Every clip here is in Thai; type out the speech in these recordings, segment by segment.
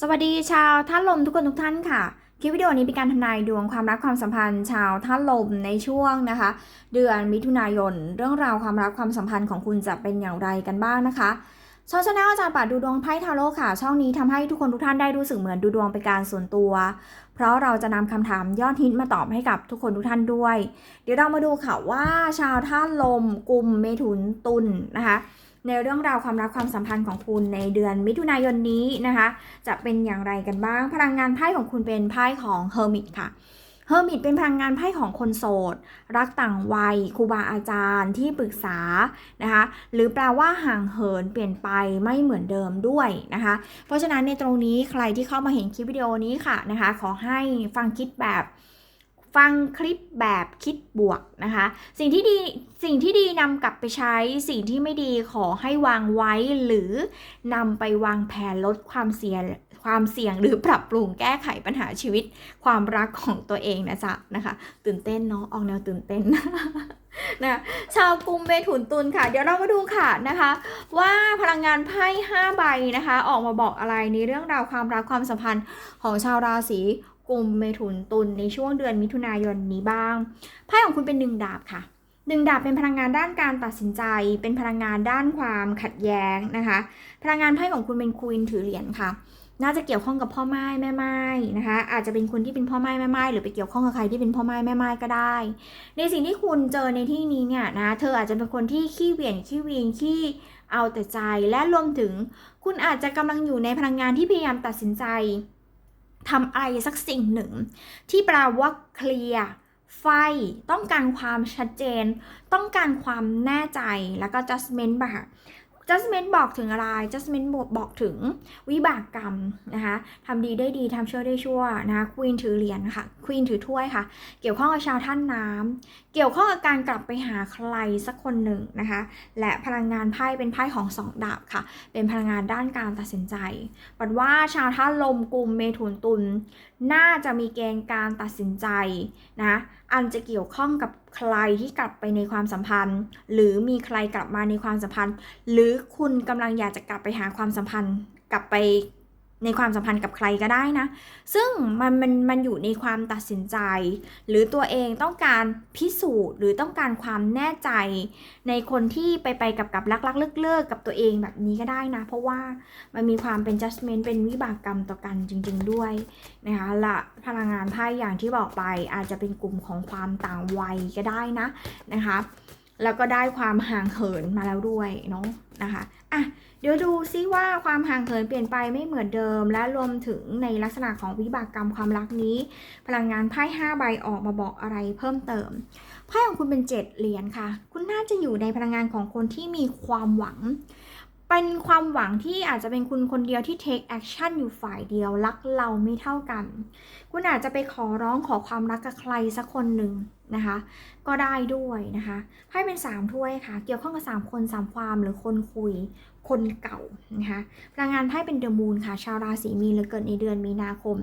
สวัสดีชาวท่านลมทุกคนทุกท่านค่ะ คลิปวิดีโอนี้เป็นการทำนายดวงความรักความสัมพันธ์ ชาวท่านลมในช่วงนะคะ เดือนมิถุนายน เรื่องราวความรักความสัมพันธ์ของคุณจะเป็นอย่างไรกันบ้างนะคะช่องชาแนลอาจารย์ปัดดูดวงไพ่ทาโร่ค่ะ ช่องนี้ทำให้ทุกคนทุกท่านได้รู้สึกเหมือนดูดวงเป็นการส่วนตัว เพราะเราจะนำคำถามยอดฮิตมาตอบให้กับทุกคนทุกท่านด้วย เดี๋ยวเรามาดูค่ะว่าชาวท่านลมกลุ่มเมถุนตุลนะคะ ในเรื่องราวความรักความสัมพันธ์ของคุณในเดือนมิถุนายนนี้นะคะ จะเป็นอย่างไรกันบ้าง พลังงานไพ่ของคุณเป็นไพ่ของเฮอร์มิตค่ะเฮอร์มิตเป็นพลังงานไพ่ของคนโสด รักต่างวัยครูบาอาจารย์ที่ปรึกษานะคะหรือแปลว่าห่างเหินเปลี่ยนไปไม่เหมือนเดิมด้วยนะคะ เพราะฉะนั้นในตรงนี้ใครที่เข้ามาเห็นคลิปวิดีโอนี้ค่ะนะคะ ขอให้ฟังคิดแบบ ฟังคลิปแบบคิดบวกนะคะ สิ่งที่ดีสิ่งที่ดีนำกลับไปใช้ สิ่งที่ไม่ดีขอให้วางไว้หรือนำไปวางแผนลดความเสี่ยงความเสี่ยงหรือปรับปรุงแก้ไขปัญหาชีวิต ความรักของตัวเองนะจ๊ะนะคะ ตื่นเต้นเนาะออกแนวตื่นเต้นนะชาวกลุ่มเมถุนตุลค่ะ เดี๋ยวเรามาดูค่ะนะคะ ว่าพลังงานไพ่5ใบนะคะ ออกมาบอกอะไรในเรื่องราวความรักความสัมพันธ์ของชาวราศี กลุ่มเมถุนตุลในช่วงเดือนมิถุนายนนี้บ้างไพ่ของคุณเป็นหนึ่งดาบค่ะหนึ่งดาบเป็นพลังงานด้านการตัดสินใจ เป็นพลังงานด้านความขัดแย้งนะคะ พลังงานไพ่ของคุณเป็นควีนถือเหรียญค่ะ น่าจะเกี่ยวข้องกับพ่อไม้แม่ไม้นะคะ อาจจะเป็นคนที่เป็นพ่อไม้แม่ไม้หรือไปเกี่ยวข้องกับใครที่เป็นพ่อไม้แม่ไม้ก็ได้ ในสิ่งที่คุณเจอในที่นี้เนี่ยนะ เธออาจจะเป็นคนที่ขี้เวียงขี้วีนขี้เอาแต่ใจ และรวมถึง คุณอาจจะกำลังอยู่ในพลังงานที่พยายามตัดสินใจ ทำอะไรสักสิ่งหนึ่ง ที่แปลว่าเคลียร์ไฟ ต้องการความชัดเจน ต้องการความแน่ใจแล้วก็ judgment บบ judgment บอกถึงอะไร judgment บอกบอกถึงวิบากกรรมนะคะทำดีได้ดีทำชั่วได้ชั่วนะคะควีนถือเหรียญค่ะควีนถือถ้วยค่ะ เกี่ยวข้องกับชาวท่านน้ำเกี่ยวข้องกับการกลับไปหาใครสักคนหนึ่งนะคะ และพลังงานไพ่เป็นไพ่ของสองดาบค่ะ เป็นพลังงานด้านการตัดสินใจปัดว่าชาวท่านลมกลุ่มเมถุนตุลน่าจะมีเกณฑ์การตัดสินใจนะอันจะเกี่ยวข้องกับใครที่กลับไปในความสัมพันธ์ หรือมีใครกลับมาในความสัมพันธ์ หรือคุณกำลังอยากจะกลับไปหาความสัมพันธ์ กลับไป ในความสัมพันธ์กับใครก็ได้นะ ซึ่งมันมันมันอยู่ในความตัดสินใจ หรือตัวเองต้องการพิสูจน์ หรือต้องการความแน่ใจ ในคนที่ไปไปกับกับรักรักเลิกเลิกกับตัวเองแบบนี้ก็ได้นะ เพราะว่ามันมีความเป็น judgment เป็นวิบากกรรมต่อกันจริง ๆด้วยนะคะและพลังงานไพ่อย่างที่บอกไปอาจจะเป็นกลุ่มของความต่างวัยก็ได้นะนะคะ แล้วก็ได้ความห่างเหินมาแล้วด้วยเนาะนะคะอะเดี๋ยวดูซิว่าความห่างเหินเปลี่ยนไปไม่เหมือนเดิม และรวมถึงในลักษณะของวิบากกรรมความรักนี้ พลังงานไพ่5ใบออกมาบอกอะไรเพิ่มเติมไพ่ของคุณเป็นเจ็ดเหรียญค่ะ คุณน่าจะอยู่ในพลังงานของคนที่มีความหวัง เป็นความหวังที่อาจจะเป็นคุณคนเดียวที่ take action อยู่ฝ่ายเดียวรักเราไม่เท่ากัน คุณอาจจะไปขอร้องขอความรักกับใครสักคนหนึ่งนะคะ ก็ได้ด้วยนะคะไพ่เป็น 3 ถ้วยค่ะ เกี่ยวข้องกับ 3 คน 3 ความหรือคนคุย คนเก่านะคะ พลังงานไพ่เป็นเดอะมูนค่ะ ชาวราศีมีนและเกิดในเดือนมีนาคม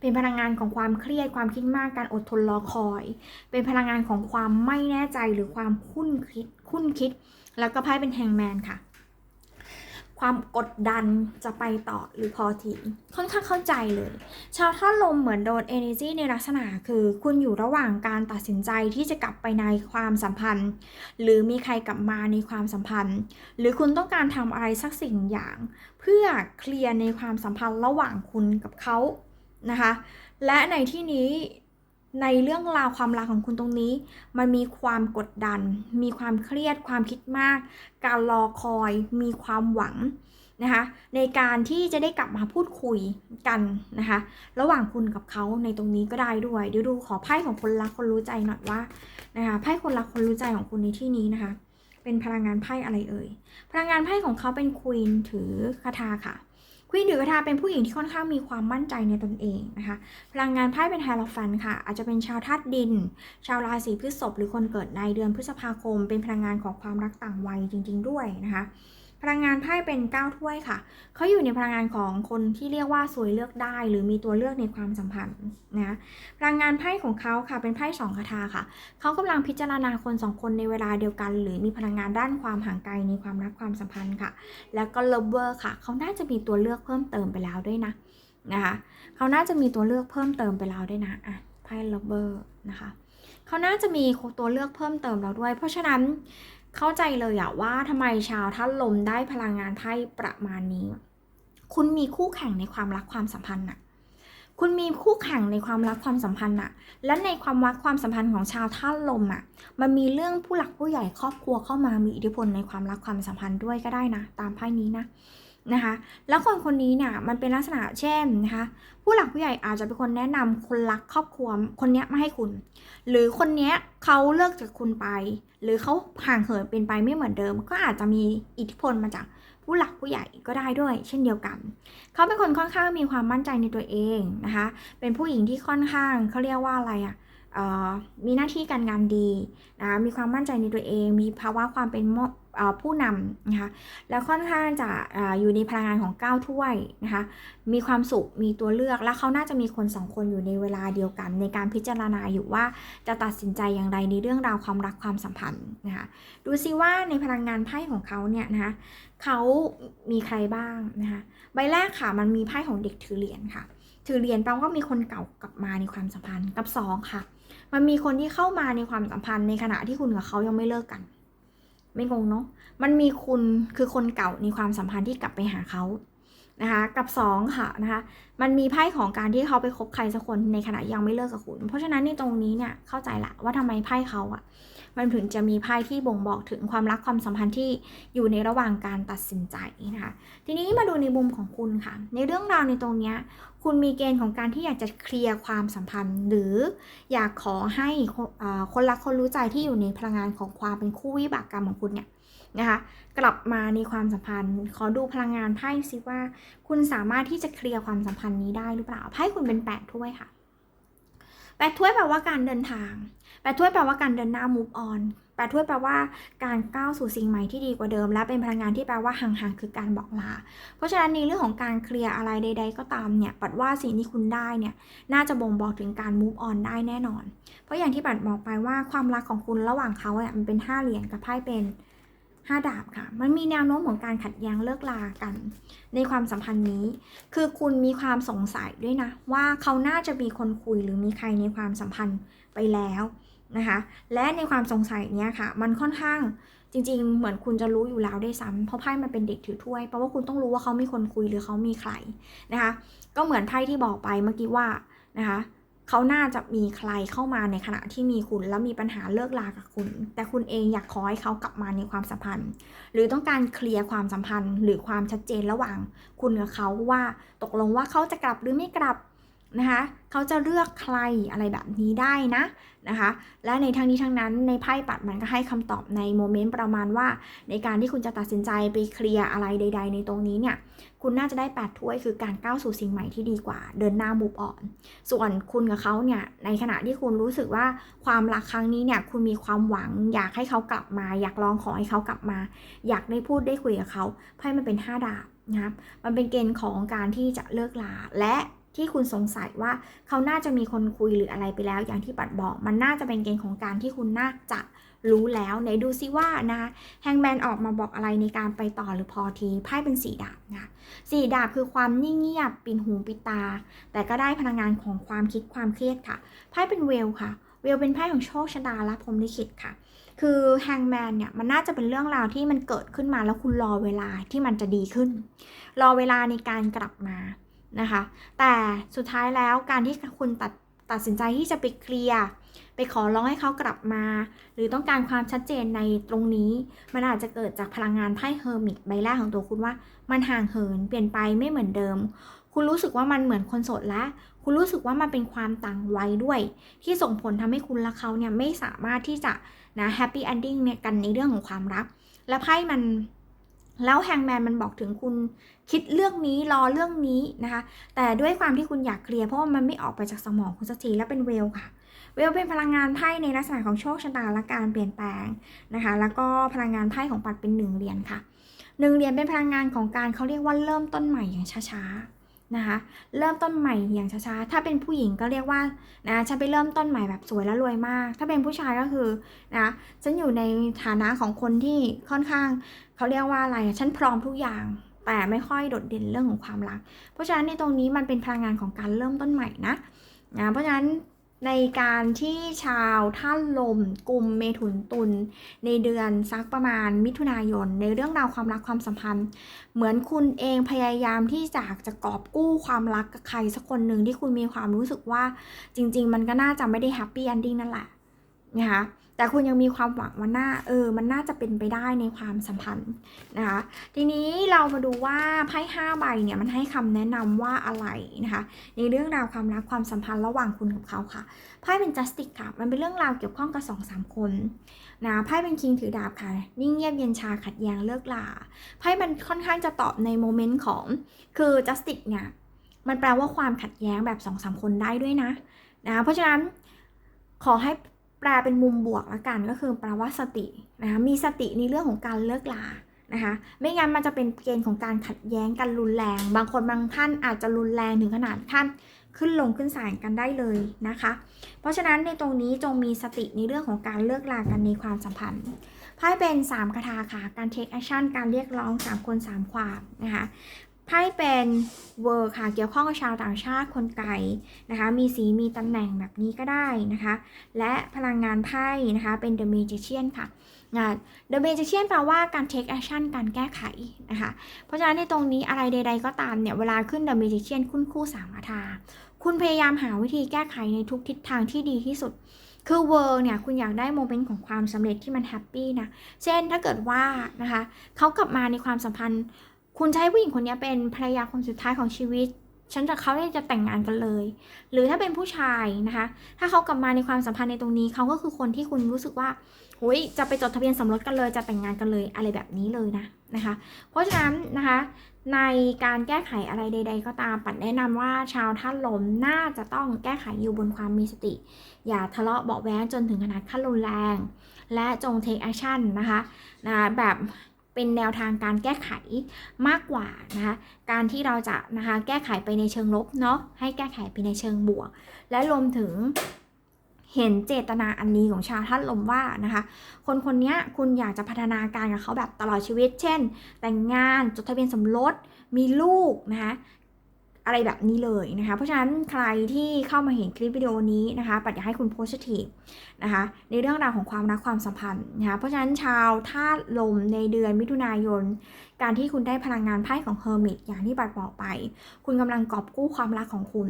เป็นพลังงานของความเครียด ความคิดมาก การอดทนรอคอย เป็นพลังงานของความไม่แน่ใจหรือความคุ้นคิด คุ้นคิด แล้วก็ไพ่เป็นแฮงแมนค่ะ ความกดดันจะไปต่อหรือพอทีค่อนข้างเข้าใจเลย ชาวท่าลมเหมือนโดน energy ในลักษณะคือคุณอยู่ระหว่างการตัดสินใจที่จะกลับไปในความสัมพันธ์ หรือมีใครกลับมาในความสัมพันธ์ หรือคุณต้องการทำอะไรสักสิ่งอย่าง เพื่อเคลียร์ในความสัมพันธ์ระหว่างคุณกับเขานะคะ และในที่นี้ ในเรื่องราวความรักของคุณตรงนี้ มันมีความกดดัน มีความเครียด ความคิดมาก การรอคอย มีความหวังนะคะในการที่จะได้กลับมาพูดคุยกันนะคะ ระหว่างคุณกับเขาในตรงนี้ก็ได้ด้วย เดี๋ยวดูขอไพ่ของคนรักคนรู้ใจหน่อยว่านะคะไพ่คนรักคนรู้ใจของคุณในที่นี้นะคะ เป็นพลังงานไพ่อะไรเอ่ยพลังงานไพ่ของเขาเป็นควีนถือคาถาค่ะ ควีนถือกระทาเป็นผู้หญิงที่ค่อนข้างมีความมั่นใจในตนเองนะคะ พลังงานไพ่เป็นไฮโลฟันค่ะ อาจจะเป็นชาวธาตุดิน ชาวราศีพฤษภหรือคนเกิดในเดือนพฤษภาคม เป็นพลังงานของความรักต่างวัยจริง ๆ ด้วยนะคะ พลังงานไพ่เป็น 9 ถ้วยค่ะ เขาอยู่ในพลังงานของคนที่เรียกว่าสวยเลือกได้ หรือมีตัวเลือกในความสัมพันธ์นะพลังงานไพ่ของเขาค่ะเป็นไพ่สองคาถาค่ะ เขากำลังพิจารณาคนสองคนในเวลาเดียวกัน หรือมีพลังงานด้านความห่างไกลในความรักความสัมพันธ์ค่ะ แล้วก็เลเวอร์ค่ะ เขาน่าจะมีตัวเลือกเพิ่มเติมไปแล้วด้วยนะนะคะเขาน่าจะมีตัวเลือกเพิ่มเติมไปแล้วด้วยนะอะไพ่ลเบอร์นะคะเขาน่าจะมีตัวเลือกเพิ่มเติมแล้วด้วย เพราะฉะนั้น เข้าใจเลยอะว่าทำไมชาวท่านลมได้พลังงานไพ่ประมาณนี้ คุณมีคู่แข่งในความรักความสัมพันธ์อะคุณมีคู่แข่งในความรักความสัมพันธ์อะและในความรักความสัมพันธ์ของชาวท่านลมอะมันมีเรื่องผู้หลักผู้ใหญ่ครอบครัวเข้ามามีอิทธิพลในความรักความสัมพันธ์ด้วยก็ได้นะ ตามไพ่นี้นะ นะคะ แล้วคนคนนี้เนี่ยมันเป็นลักษณะเช่นนะคะ ผู้หลักผู้ใหญ่อาจจะเป็นคนแนะนำคนรักครอบครัวคนเนี้ยมาให้คุณ หรือคนเนี้ยเขาเลิกจากคุณไป หรือเขาห่างเหินเป็นไปไม่เหมือนเดิม ก็อาจจะมีอิทธิพลมาจากผู้หลักผู้ใหญ่ก็ได้ด้วย เช่นเดียวกัน เขาเป็นคนค่อนข้างมีความมั่นใจในตัวเองนะคะ เป็นผู้หญิงที่ค่อนข้างเขาเรียกว่าอะไรอะ่ะ มีหน้าที่การงานดีนะมีความมั่นใจในตัวเอง มีภาวะความเป็นผู้นำนะคะแล้วค่อนข้างจะออยู่ในพลังงานของก้าวถ้วยนะคะมีความสุขมีตัวเลือกและเขาน่าจะมีคนสองคนอยู่ในเวลาเดียวกัน ในการพิจารณาอยู่ว่าจะตัดสินใจอย่างไรในเรื่องราวความรักความสัมพันธ์นะคะดูซิว่าในพลังงานไพ่ของเขาเนี่ยนะคะเขามีใครบ้างนะคะใบแรกค่ะมันมีไพ่ของเด็กถือเหรียญค่ะ ถือเหรียญแปลว่ามีคนเก่ากลับมาในความสัมพันธ์กับสองค่ะ มันมีคนที่เข้ามาในความสัมพันธ์ในขณะที่คุณกับเขายังไม่เลิกกัน ไม่งงเนาะมันมีคุณคือคนเก่าในความสัมพันธ์ที่กลับไปหาเขานะคะกับ 2 ค่ะนะคะมันมีไพ่ของการที่เขาไปคบใครสักคนในขณะยังไม่เลิกกับคุณ เพราะฉะนั้นในตรงนี้เนี่ยเข้าใจละว่าทำไมไพ่เขาอะ มันถึงจะมีไพ่ที่บ่งบอกถึงความรักความสัมพันธ์ที่อยู่ในระหว่างการตัดสินใจนะคะ ทีนี้มาดูในมุมของคุณค่ะ ในเรื่องราวในตรงนี้คุณมีเกณฑ์ของการที่อยากจะเคลียร์ความสัมพันธ์ หรืออยากขอให้คนรักคนรู้ใจที่อยู่ในพลังงานของความเป็นคู่วิบากกรรมของคุณเนี่ยนะคะกลับมาในความสัมพันธ์ ขอดูพลังงานไพ่ซิว่า คุณสามารถที่จะเคลียร์ความสัมพันธ์นี้ได้หรือเปล่าไพ่คุณเป็นแปดถ้วยค่ะ แปดถ้วยแปลว่าการเดินทาง แปดถ้วยแปลว่าการเดินหน้า move on แปดถ้วยแปลว่าการก้าวสู่สิ่งใหม่ที่ดีกว่าเดิม และเป็นพลังงานที่แปลว่าห่างๆคือการบอกลา เพราะฉะนั้นในเรื่องของการเคลียร์อะไรใด ๆ ก็ตามเนี่ยปัดว่าสิ่งที่คุณได้เนี่ยน่าจะบ่งบอกถึงการ move on ได้แน่นอน เพราะอย่างที่ปัดบอกไปว่าความรักของคุณระหว่างเขาเนี่ยมันเป็นห้าเหรียญกับไพ่เป็น ห้าดาบค่ะ มันมีแนวโน้มของการขัดแย้งเลิกลากัน ในความสัมพันธ์นี้ คือคุณมีความสงสัยด้วยนะ ว่าเขาน่าจะมีคนคุยหรือมีใครในความสัมพันธ์ไปแล้วนะคะ และในความสงสัยเนี้ยค่ะ มันค่อนข้างจริง ๆ เหมือนคุณจะรู้อยู่แล้วได้ซ้ำเพราะไพ่มันเป็นเด็กถือถ้วย เพราะว่าคุณต้องรู้ว่าเขามีคนคุยหรือเขามีใครนะคะ ก็เหมือนไพ่ที่บอกไปเมื่อกี้ว่านะคะ เขาน่าจะมีใครเข้ามาในขณะที่มีคุณ แล้วมีปัญหาเลิกลากับคุณ แต่คุณเองอยากขอให้เขากลับมาในความสัมพันธ์ หรือต้องการเคลียร์ความสัมพันธ์ หรือความชัดเจนระหว่างคุณกับเขาว่าตกลงว่าเขาจะกลับหรือไม่กลับ นะคะเขาจะเลือกใครอะไรแบบนี้ได้นะนะคะ และในทั้งนี้ทั้งนั้นในไพ่ปัดมันก็ให้คำตอบในโมเมนต์ประมาณว่า ในการที่คุณจะตัดสินใจไปเคลียร์อะไรใด ๆ ในตรงนี้เนี่ย คุณน่าจะได้ 8 ถ้วยคือการก้าวสู่สิ่งใหม่ที่ดีกว่า เดินหน้ามูฟออนส่วนคุณกับเขาเนี่ย ในขณะที่คุณรู้สึกว่าความรักครั้งนี้เนี่ย คุณมีความหวังอยากให้เขากลับมา อยากลองขอให้เขากลับมา อยากได้พูดได้คุยกับเขาไพ่มันเป็น 5 ดาบนะครับมันเป็นเกณฑ์ของการที่จะเลิกลาและ ที่คุณสงสัยว่าเขาน่าจะมีคนคุยหรืออะไรไปแล้ว อย่างที่ปัดบอก มันน่าจะเป็นเกณฑ์ของการที่คุณน่าจะรู้แล้วไหนดูซิว่านะแฮงแมนออกมาบอกอะไรในการไปต่อหรือพอทีไพ่เป็นสีดาบนะสีดาบคือความนิ่งเงียบปิดหูปิดตา แต่ก็ได้พลังงานของความคิดความเครียดค่ะไพ่เป็นเวลค่ะ เวลเป็นไพ่ของโชคชะตาและพรมลิขิตค่ะ คือแฮงแมนเนี่ยมันน่าจะเป็นเรื่องราวที่มันเกิดขึ้นมาแล้วคุณรอเวลาที่มันจะดีขึ้น รอเวลาในการกลับมา นะคะ แต่สุดท้ายแล้วการที่คุณตัดตัดสินใจที่จะไปเคลียร์ไปขอร้องให้เขากลับมา หรือต้องการความชัดเจนในตรงนี้ มันอาจจะเกิดจากพลังงานไพ่เฮอร์มิตใบแรกของตัวคุณว่า มันห่างเหินเปลี่ยนไปไม่เหมือนเดิม คุณรู้สึกว่ามันเหมือนคนโสดล้วคุณรู้สึกว่ามันเป็นความต่างวัยด้วย ที่ส่งผลทำให้คุณและเขาเนี่ยไม่สามารถที่จะนะแฮปปี้แอนดิ้งเนี่ยกันในเรื่องของความรัก และไพ่มัน แล้วแฮงแมนมันบอกถึงคุณคิดเรื่องนี้รอเรื่องนี้นะคะ แต่ด้วยความที่คุณอยากเคลียร์เพราะว่ามันไม่ออกไปจากสมองคุณสักทีแล้วเป็นเวลค่ะ เวลเป็นพลังงานไพ่ในลักษณะของโชคชะตาและการเปลี่ยนแปลงนะคะ แล้วก็พลังงานไพ่ของปัดเป็นหนึ่งเหรียญค่ะหนึ่งเหรียญเป็นพลังงานของการเขาเรียกว่าเริ่มต้นใหม่อย่างช้าๆ นะคะเริ่มต้นใหม่อย่างช้าๆ ถ้าเป็นผู้หญิงก็เรียกว่านะฉันไปเริ่มต้นใหม่แบบสวยและรวยมาก ถ้าเป็นผู้ชายก็คือนะฉันอยู่ในฐานะของคนที่ค่อนข้างเขาเรียกว่าอะไรฉันพร้อมทุกอย่าง แต่ไม่ค่อยโดดเด่นเรื่องของความรัก เพราะฉะนั้นในตรงนี้มันเป็นพลังงานของการเริ่มต้นใหม่นะนะเพราะฉะนั้น ในการที่ชาวท่านลมกลุ่มเมถุนตุลในเดือนสักประมาณมิถุนายน ในเรื่องราวความรักความสัมพันธ์ เหมือนคุณเองพยายามที่จะจะกอบกู้ความรักกับใครสักคนหนึ่งที่คุณมีความรู้สึกว่าจริง ๆ มันก็น่าจะไม่ได้แฮปปี้เอนดิ้งนั่นแหละนะคะ แต่คุณยังมีความหวังว่าน่าเออ มันน่าจะเป็นไปได้ในความสัมพันธ์นะคะ ทีนี้เรามาดูว่าไพ่ห้าใบเนี่ยมันให้คำแนะนำว่าอะไรนะคะ ในเรื่องราวความรักความสัมพันธ์ระหว่างคุณกับเขาค่ะ ไพ่เป็น justice ค่ะ มันเป็นเรื่องราวเกี่ยวข้องกับสองสามคนนะไพ่เป็นคิงถือดาบค่ะ นิ่งเงียบเย็นชาขัดแย้งเลิกลาไพ่มันค่อนข้างจะตอบในโมเมนต์ของคือ justice เนี่ยมันแปลว่าความขัดแย้งแบบสองสามคนได้ด้วยนะนะ เพราะฉะนั้นขอให้ แปลเป็นมุมบวกละกันก็คือแปลว่าสตินะคะมีสติในเรื่องของการเลิกลานะคะไม่งั้นมันจะเป็นเกณฑ์ของการขัดแย้งกันรุนแรง บางคนบางท่านอาจจะรุนแรงถึงขนาดขั้นขึ้นลงขึ้นศาลกันได้เลยนะคะ เพราะฉะนั้นในตรงนี้จงมีสติในเรื่องของการเลิกลากันในความสัมพันธ์ไพ่เป็น 3 คาถาค่ะ การ take action การเรียกร้อง 3 คน 3 ความนะคะ ไพ่เป็นเวอร์ค่ะ เกี่ยวข้องกับชาวต่างชาติคนไกลนะคะ มีสีมีตำแหน่งแบบนี้ก็ได้นะคะ และพลังงานไพ่นะคะเป็น The Magician ค่ะงาน The Magician แปลว่าการ take action การแก้ไขนะคะ เพราะฉะนั้นในตรงนี้อะไรใด ๆ ก็ตามเนี่ย เวลาขึ้น The Magician คุณคู่สามคาถาคุณพยายามหาวิธีแก้ไขในทุกทิศทางที่ดีที่สุด คือเวิร์เนี่ย คุณอยากได้โมเมนต์ของความสำเร็จที่มันแฮปปี้นะ เช่นถ้าเกิดว่านะคะเขากลับมาในความสัมพันธ์ คุณจะใช้ผู้หญิงคนนี้เป็นภรรยาคนสุดท้ายของชีวิต ฉันจะเขาจะแต่งงานกันเลย หรือถ้าเป็นผู้ชายนะคะ ถ้าเขากลับมาในความสัมพันธ์ในตรงนี้เขาก็คือคนที่คุณรู้สึกว่าหุยจะไปจดทะเบียนสมรสกันเลย จะแต่งงานกันเลยอะไรแบบนี้เลยนะนะคะ เพราะฉะนั้นนะคะในการแก้ไขอะไรใด ๆ ก็ตามปัดแนะนำว่าชาวท่านลมน่าจะต้องแก้ไขอยู่บนความมีสติ อย่าทะเลาะเบาะแว้งจนถึงขนาดขั้นรุนแรง และจง take action นะคะนะแบบ เป็นแนวทางการแก้ไขมากกว่านะคะการที่เราจะนะคะแก้ไขไปในเชิงลบเนาะให้แก้ไขไปในเชิงบวก และรวมถึงเห็นเจตนาอันนี้ของชาวท่านลมว่านะคะ คนคนนี้คุณอยากจะพัฒนาการกับเขาแบบตลอดชีวิต เช่น แต่งงานจดทะเบียนสมรสมีลูกนะคะ อะไรแบบนี้เลยนะคะ เพราะฉะนั้นใครที่เข้ามาเห็นคลิปวิดีโอนี้นะคะ ปัดอยากให้คุณโพสทีฟนะคะ ในเรื่องราวของความรักความสัมพันธ์นะคะ เพราะฉะนั้นชาวธาตุลมในเดือนมิถุนายน การที่คุณได้พลังงานไพ่ของเฮอร์มิตอย่างที่ปัดบอกไป คุณกำลังกอบกู้ความรักของคุณ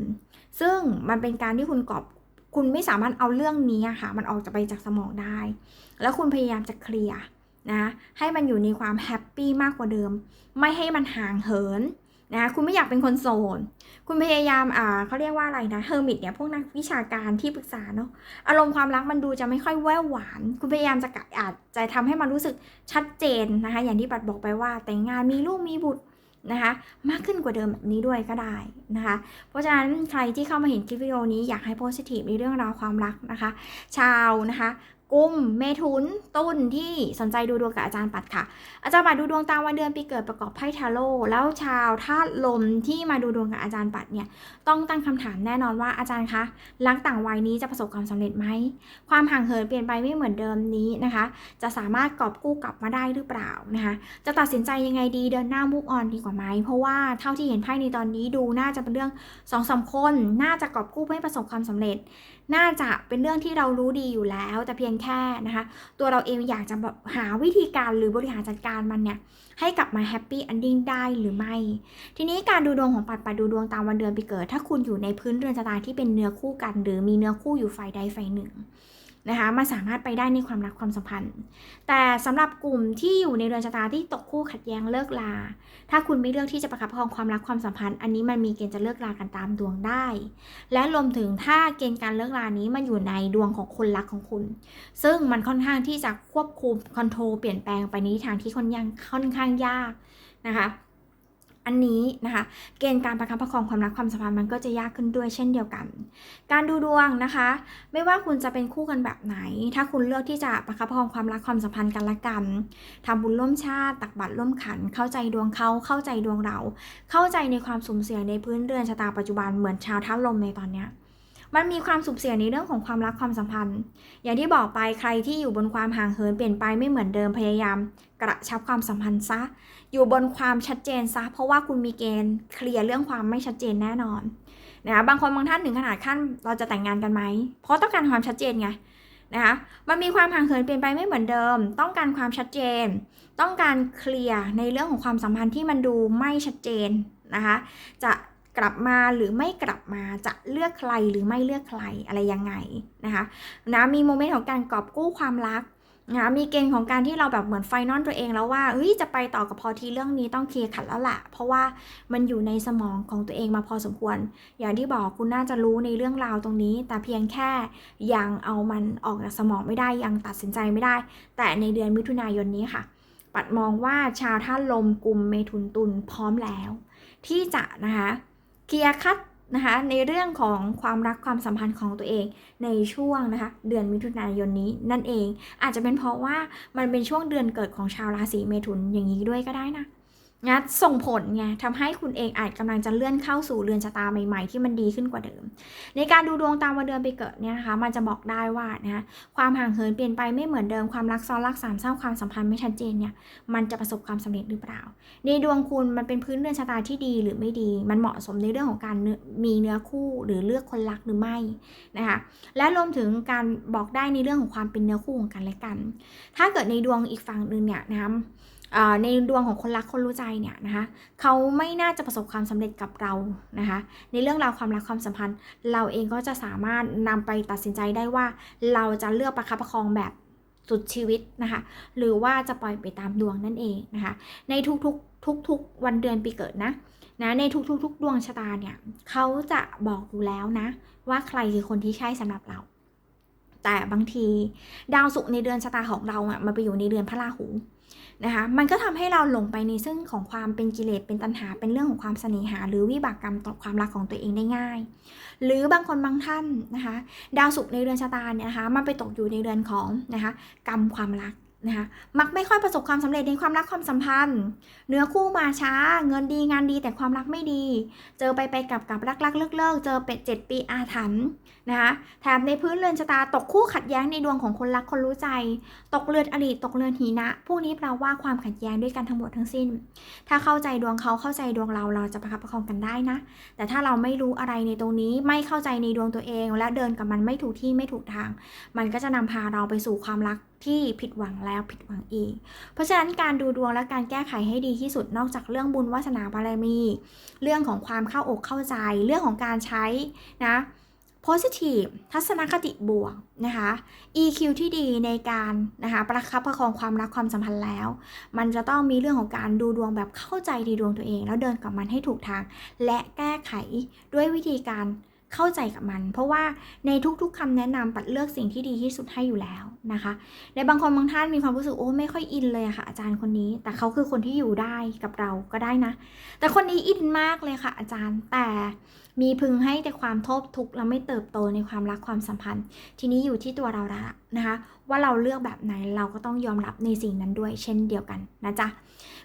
ซึ่งมันเป็นการที่คุณกอบคุณไม่สามารถเอาเรื่องนี้ค่ะ มันออกจากไปจากสมองได้ แล้วคุณพยายามจะเคลียร์นะ ให้มันอยู่ในความแฮปปี้มากกว่าเดิม ไม่ให้มันห่างเหิน นะคุณไม่อยากเป็นคนโสดคุณพยายามอ่าเขาเรียกว่าอะไรนะเฮอร์มิตเนี่ยพวกนักวิชาการที่ปรึกษาเนาะอารมณ์ความรักมันดูจะไม่ค่อยแววหวาน คุณพยายามจะกะอาจจะทำให้มันรู้สึกชัดเจนนะคะ อย่างที่ปัดบอกไปว่า แต่งงานมีลูกมีบุตรนะคะมากขึ้นกว่าเดิมแบบนี้ด้วยก็ได้นะคะ เพราะฉะนั้นใครที่เข้ามาเห็นคลิปวิดีโอนี้อยากให้โพสิทีฟในเรื่องราวความรักนะคะ ชาวนะคะ กุมเมถุนตุ้นที่สนใจดูดวงกับอาจารย์ปัดค่ะ อาจารย์ปัดดูดวงตามวันเดือนปีเกิดประกอบไพ่ทาโร่แล้วชาวธาตุลมที่มาดูดวงกับอาจารย์ปัดเนี่ยต้องตั้งคำถามแน่นอนว่าอาจารย์คะรักต่างวัยนี้จะประสบความสำเร็จไหมความห่างเหินเปลี่ยนไปไม่เหมือนเดิมนี้นะคะ จะสามารถกอบกู้กลับมาได้หรือเปล่านะคะจะตัดสินใจยังไงดีเดินหน้ามุกออนดีกว่าไหมเพราะว่าเท่าที่เห็นไพ่ในตอนนี้ดูน่าจะเป็นเรื่องสองสามคนน่าจะกอบกู้ให้ประสบความสำเร็จ น่าจะเป็นเรื่องที่เรารู้ดีอยู่แล้ว แต่เพียงแค่นะคะ ตัวเราเองอยากจะแบบหาวิธีการหรือบริหารจัดการมันเนี่ย ให้กลับมาแฮปปี้อันดิ้งได้หรือไม่ ทีนี้การดูดวงของปัดปัดดูดวงตามวันเดือนปีเกิด ถ้าคุณอยู่ในพื้นเรือนชะตาที่เป็นเนื้อคู่กัน หรือมีเนื้อคู่อยู่ฝ่ายใดฝ่ายหนึ่ง นะคะมันสามารถไปได้ในความรักความสัมพันธ์ แต่สำหรับกลุ่มที่อยู่ในเรือนชะตาที่ตกคู่ขัดแย้งเลิกลา ถ้าคุณไม่เลือกที่จะประคับประคองความรักความสัมพันธ์ อันนี้มันมีเกณฑ์จะเลิกลากันตามดวงได้ และรวมถึงถ้าเกณฑ์การเลิกลานี้มันอยู่ในดวงของคนรักของคุณ ซึ่งมันค่อนข้างที่จะควบคุมคอนโทรลเปลี่ยนแปลงไปในทางที่ค่อนข้างค่อนข้างยากนะคะ อันนี้นะคะ เกณฑ์การประคับประคองความรักความสัมพันธ์มันก็จะยากขึ้นด้วยเช่นเดียวกัน การดูดวงนะคะ ไม่ว่าคุณจะเป็นคู่กันแบบไหน ถ้าคุณเลือกที่จะประคับประคองความรักความสัมพันธ์กันละกันทำบุญร่วมชาติ ตักบาตรร่วมขัน เข้าใจดวงเขาเข้าใจดวงเรา เข้าใจในความสุ่มเสี่ยงในพื้นเรือนชะตาปัจจุบันเหมือนชาวท่าลมในตอนเนี้ยมันมีความสุขเสียในเรื่องของความรักความสัมพันธ์ อย่างที่บอกไปใครที่อยู่บนความห่างเหินเปลี่ยนไปไม่เหมือนเดิมพยายาม กระชับความสัมพันธ์ซะ อยู่บนความชัดเจนซะเพราะว่าคุณมีเกณฑ์เคลียร์เรื่องความไม่ชัดเจนแน่นอนนะคะบางคนบางท่านถึงขนาดขั้นเราจะแต่งงานกันไหมเพราะต้องการความชัดเจนไงนะคะมันมีความห่างเหินเปลี่ยนไปไม่เหมือนเดิม ต้องการความชัดเจน ต้องการเคลียร์ในเรื่องของความสัมพันธ์ที่มันดูไม่ชัดเจนนะคะจะกลับมาหรือไม่กลับมาจะเลือกใครหรือไม่เลือกใครอะไรยังไงนะคะนะมีโมเมนต์ของการกอบกู้ความรัก นะมีเกณฑ์ของการที่เราแบบเหมือนไฟนอลตัวเองแล้วว่าเฮ้ยจะไปต่อกับพอทีเรื่องนี้ต้องเคลียร์ขัดแล้วแหละเพราะว่ามันอยู่ในสมองของตัวเองมาพอสมควร อย่างที่บอกคุณน่าจะรู้ในเรื่องราวตรงนี้ แต่เพียงแค่ยังเอามันออกจากสมองไม่ได้ยังตัดสินใจไม่ได้ แต่ในเดือนมิถุนายนนี้ค่ะ ปัดมองว่าชาวท่านลมกลุ่มเมถุนตุลพร้อมแล้ว ที่จะนะคะเคลียร์คัด นะคะในเรื่องของความรักความสัมพันธ์ของตัวเองในช่วงนะคะเดือนมิถุนายนนี้นั่นเอง อาจจะเป็นเพราะว่ามันเป็นช่วงเดือนเกิดของชาวราศีเมถุนอย่างนี้ด้วยก็ได้นะ งัดส่งผลไงทำให้คุณเองอาจกำลังจะเลื่อนเข้าสู่เรือนชะตาใหม่ๆ ที่มันดีขึ้นกว่าเดิม ในการดูดวงตามวันเดือนไปเกิดเนี่ยนะคะมันจะบอกได้ว่านะความห่างเหินเปลี่ยนไปไม่เหมือนเดิมความรักซ้อนรักสามเศร้าความสัมพันธ์ไม่ชัดเจนเนี่ยมันจะประสบความสำเร็จหรือเปล่า ในดวงคุณมันเป็นพื้นเรือนชะตาที่ดีหรือไม่ดี มันเหมาะสมในเรื่องของการมีเนื้อคู่หรือเลือกคนรักหรือไม่นะคะและรวมถึงการบอกได้ในเรื่องของความเป็นเนื้อคู่ของกันและกัน ถ้าเกิดในดวงอีกฝั่งหนึ่งเนี่ยนะคะ ในดวงของคนรักคนรู้ใจเนี่ยนะคะเขาไม่น่าจะประสบความสำเร็จกับเรานะคะ ในเรื่องราวความรักความสัมพันธ์ เราเองก็จะสามารถนำไปตัดสินใจได้ว่า เราจะเลือกประคับประคองแบบสุดชีวิตนะคะ หรือว่าจะปล่อยไปตามดวงนั่นเองนะคะ ในทุกๆทุกๆวันเดือนปีเกิดนะนะในทุกๆดวงชะตาเนี่ยเขาจะบอกอยู่แล้วนะ ว่าใครคือคนที่ใช่สำหรับเรา แต่บางทีดาวศุกร์ในเดือนชะตาของเราอะมันไปอยู่ในเดือนพระราหู นะคะมันก็ทำให้เราหลงไปในซึ่งของความเป็นกิเลสเป็นตัณหา เป็นเรื่องของความเสน่หา หรือวิบากกรรมต่อความรักของตัวเองได้ง่าย หรือบางคนบางท่านนะคะ ดาวศุกร์ในเรือนชะตาเนี่ยนะคะมันไปตกอยู่ในเรือนของนะคะกรรมความรัก นะคะมักไม่ค่อยประสบความสำเร็จในความรักความสัมพันธ์ เนื้อคู่มาช้า เงินดีงานดีแต่ความรักไม่ดี เจอไปไปกับกับรักรักเลิกเลิกเจอเป็ดเจ็ดปีอาถรรพ์นะคะแถมในพื้นเรือนชะตาตกคู่ขัดแย้งในดวงของคนรักคนรู้ใจ ตกเรือนอดีตตกเรือนหีนะ พวกนี้แปลว่าความขัดแย้งด้วยกันทั้งหมดทั้งสิ้น ถ้าเข้าใจดวงเขาเข้าใจดวงเราเราจะประคับประคองกันได้นะ แต่ถ้าเราไม่รู้อะไรในตรงนี้ไม่เข้าใจในดวงตัวเอง และเดินกับมันไม่ถูกที่ไม่ถูกทาง มันก็จะนำพาเราไปสู่ความรักที่ผิดหวังแล้แล้วผิดหวังอีก เพราะฉะนั้นการดูดวงและการแก้ไขให้ดีที่สุดนอกจากเรื่องบุญวาสนาบารมี เรื่องของความเข้าอกเข้าใจ เรื่องของการใช้นะ positive ทัศนคติบวกนะคะ EQ ที่ดีในการนะคะประคับประคองความรักความสัมพันธ์แล้ว มันจะต้องมีเรื่องของการดูดวงแบบเข้าใจในดวงตัวเอง แล้วเดินกับมันให้ถูกทาง และแก้ไขด้วยวิธีการ เข้าใจกับมัน เพราะว่าในทุกๆคำแนะนำปัดเลือกสิ่งที่ดีที่สุดให้อยู่แล้วนะคะในบางคนบางท่านมีความรู้สึกโอ้ไม่ค่อยอินเลยค่ะ อาจารย์คนนี้ แต่เขาคือคนที่อยู่ได้กับเราก็ได้นะ แต่คนนี้อินมากเลยค่ะ อาจารย์แต่มีพึงให้แต่ความทษทุกข์และไม่เติบโตในความรักความสัมพันธ์ ทีนี้อยู่ที่ตัวเราละนะคะ ว่าเราเลือกแบบไหนเราก็ต้องยอมรับในสิ่งนั้นด้วย เช่นเดียวกันนะจ๊ะ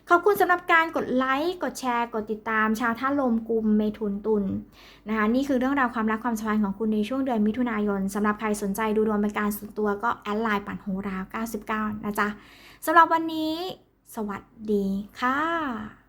ขอบคุณสำหรับการกดไลค์กดแชร์กดติดตาม ชาวท่าลมกลุ่มเมทุนตุนนะคะนี่คือเรื่องราวความรักความสัมพันธ์ของคุณในช่วงเดือนมิถุนายนสำหรับใครสนใจดูดวงเป็นการส่วนตัวก็แอดไลน์ปั่นโหรา99นะจ๊ะสำหรับวันนี้ สวัสดีค่ะ